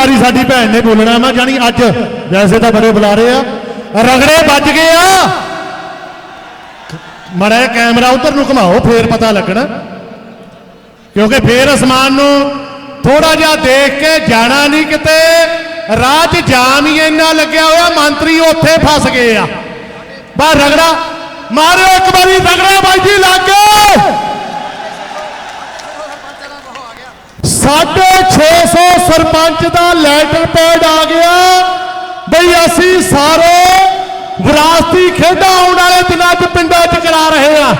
ਵਾਰੀ ਸਾਡੀ ਭੈਣ ਨੇ ਬੋਲਣਾ, ਮੈਂ ਜਾਣੀ ਅੱਜ। ਵੈਸੇ ਤਾਂ ਬੜੇ ਬੁਲਾ ਰਹੇ ਆ। ਰਗੜੇ ਵੱਜ ਗਏ ਆ। ਮੜਾ ਕੈਮਰਾ ਉਧਰ ਨੂੰ ਘੁਮਾਓ, ਫੇਰ ਪਤਾ ਲੱਗਣਾ। ਕਿਉਂਕਿ ਫੇਰ ਅਸਮਾਨ ਨੂੰ ਥੋੜਾ ਜਿਹਾ ਦੇਖ ਕੇ ਜਾਣਾ ਨਹੀਂ ਕਿਤੇ। ਰਾਹ 'ਚ ਜਾਮ ਹੀ ਇੰਨਾ ਲੱਗਿਆ ਹੋਇਆ, ਮੰਤਰੀ ਉੱਥੇ ਫਸ ਗਏ ਆ। ਬਾ ਰਗੜਾ। ਮਾਰਿਓ ਇੱਕ ਵਾਰੀ, ਰਗੜਾ ਬਾਈ ਜੀ, ਲੱਗ ਗਏ। ਸਾਢੇ 600 ਸਰਪੰਚ ਦਾ ਲੈਟਰ ਪੈਡ ਆ ਗਿਆ। ਬਈ ਅਸੀਂ ਸਾਰੇ ਵਿਰਾਸਤੀ ਖੇਡਾਂ ਆਉਣ ਵਾਲੇ ਦਿਨਾਂ 'ਚ ਪਿੰਡਾਂ 'ਚ ਕਰਾ ਰਹੇ ਆ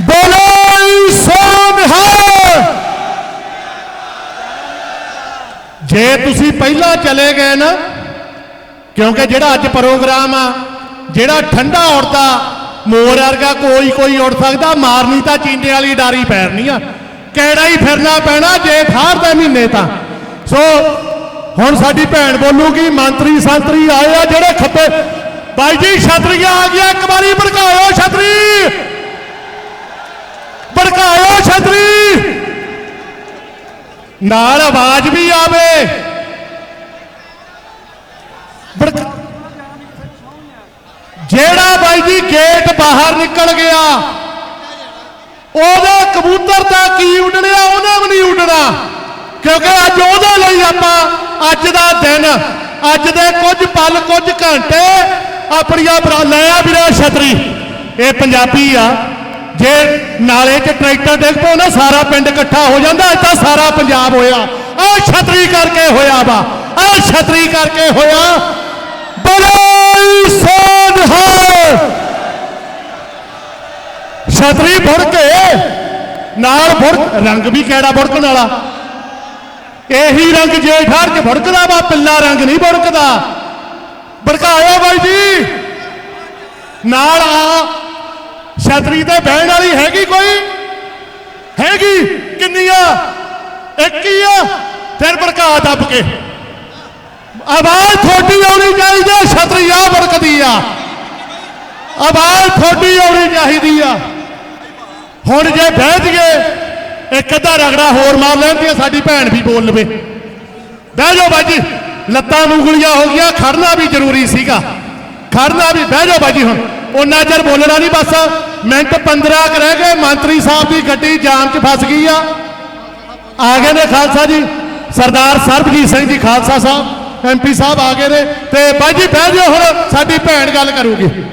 ਬੋਲੇ ਸੋਨ ਹੈ। ਜੇ ਤੁਸੀਂ ਪਹਿਲਾਂ ਚਲੇ ਗਏ ਨਾ, ਕਿਉਂਕਿ ਜਿਹੜਾ ਅੱਜ ਪ੍ਰੋਗਰਾਮ ਆ, ਜਿਹੜਾ ਠੰਡਾ ਉੜਦਾ ਮੋਰ ਵਰਗਾ ਕੋਈ ਕੋਈ ਉੜ ਸਕਦਾ, ਮਾਰਨੀ ਤਾਂ ਚੀਂਡੇ ਵਾਲੀ ਡਾਰੀ ਪੈਰਨੀ ਆ। ਕਿਹੜਾ ਹੀ ਫਿਰਨਾ ਪੈਣਾ, ਜੇ ਥਾਰ ਦੇ ਮਹੀਨੇ ਤਾਂ। ਸੋ, ਹੁਣ ਸਾਡੀ ਭੈਣ ਬੋਲੂਗੀ, ਮੰਤਰੀ ਸੰਤਰੀ ਆਏ ਆ ਜਿਹੜੇ ਖੱਬੇ। ਬਾਈ ਜੀ, ਛਤਰੀਆਂ ਆ ਗਿਆ ਇੱਕ ਵਾਰੀ ਭੜਕਾਓ ਛਤਰੀ। ਭੜਕਾਓ ਛਤਰੀ। ਨਾਲ ਆਵਾਜ਼ ਵੀ ਆਵੇ। ਭੜਕ ਜਿਹੜਾ ਬਾਈ ਜੀ ਗੇਟ ਬਾਹਰ ਨਿਕਲ ਗਿਆ, ਉਹਦੇ ਕਬੂਤਰ ਤਾਂ ਕੀ ਉੱਡਣਿਆ, ਉਹਨੇ ਵੀ ਨਹੀਂ ਉੱਡਣਾ। ਕਿਉਂਕਿ ਅੱਜ ਉਹਦੇ ਲਈ ਆਪਾਂ ਅੱਜ ਦਾ ਦਿਨ, ਅੱਜ ਦੇ ਕੁਝ ਪਲ, ਕੁਝ ਘੰਟੇ ਆਪਣੀਆਂ ਬਰਾ ਲਿਆ ਵੀਰੇ ਛਤਰੀ। ਇਹ ਪੰਜਾਬੀ ਆ। ਜੇ ਨਾਲੇ 'ਚ ਟਰੈਕਟਰ ਡਿੱਗ ਪਓ ਨਾ, ਸਾਰਾ ਪਿੰਡ ਇਕੱਠਾ ਹੋ ਜਾਂਦਾ ਅੱਜ ਤਾਂ ਸਾਰਾ ਪੰਜਾਬ ਹੋਇਆ। ਆ ਛਤਰੀ ਕਰਕੇ ਹੋਇਆ ਵਾ। ਆ ਛਤਰੀ ਕਰਕੇ ਹੋਇਆ। ਬੜੀ ਸੋਨ ਹੈ ਛਤਰੀ ਫੁੜ ਕੇ ਨਾਲ ਫੁੜ ਰੰਗ ਵੀ ਕਿਹੜਾ ਫੁੜਕਣ ਵਾਲਾ? ਇਹੀ ਰੰਗ ਜੇਠਾਰ ਚ ਫੁੜਕਦਾ ਵਾ, ਪਿੱਲਾ ਰੰਗ ਨਹੀਂ ਫੁੜਕਦਾ। ਭੜਕਾਇਆ ਬਾਈ ਜੀ। ਨਾਲ ਆ, ਛਤਰੀ ਤੇ ਬਹਿਣ ਵਾਲੀ ਹੈਗੀ ਕੋਈ? ਹੈਗੀ? ਕਿੰਨੀ ਆ ਇੱਕ ਹੀ ਆ ਫਿਰ ਭੜਕਾ ਦੱਬ ਕੇ। ਆਵਾਜ਼ ਤੁਹਾਡੀ ਆਉਣੀ ਚਾਹੀਦੀ ਹੈ ਛਤਰੀ ਆ ਵਰਕਦੀ ਆ। ਆਵਾਜ਼ ਤੁਹਾਡੀ ਆਉਣੀ ਚਾਹੀਦੀ ਆ। ਹੁਣ ਜੇ ਬਹਿ ਜਗੇ ਇੱਕ ਅੱਧਾ ਰਗੜਾ ਹੋਰ ਮਾਰ ਲੈਂਦੀ ਸਾਡੀ ਭੈਣ ਵੀ ਬੋਲ ਲਵੇ। ਬਹਿ ਜਾਓ ਬਾਜੀ, ਲੱਤਾਂ ਮੂੰਗਲੀਆਂ ਹੋ ਗਈਆਂ, ਖੜਨਾ ਵੀ ਜ਼ਰੂਰੀ ਸੀਗਾ। ਖੜਨਾ ਵੀ, ਬਹਿ ਜਾਓ ਬਾਜੀ ਹੁਣ। ਉਹਨਾਂ ਚਿਰ ਬੋਲਣਾ ਨਹੀਂ ਬਸ। ਮਿੰਟ 15 ਕੁ ਰਹਿ ਗਏ, ਮੰਤਰੀ ਸਾਹਿਬ ਦੀ ਗੱਡੀ ਜਾਮ 'ਚ ਫਸ ਗਈ ਆ। ਆ ਗਏ ਨੇ ਖਾਲਸਾ ਜੀ। ਸਰਦਾਰ ਸਰਬਜੀਤ ਸਿੰਘ ਜੀ, ਖਾਲਸਾ ਸਾਹਿਬ ਐਮਪੀ ਸਾਹਿਬ ਆ ਗਏ ਨੇ। ਤੇ ਬਾਜੀ ਬਹਿ ਜਾਓ ਹੁਣ, ਸਾਡੀ ਭੈਣ ਗੱਲ ਕਰੂਗੀ।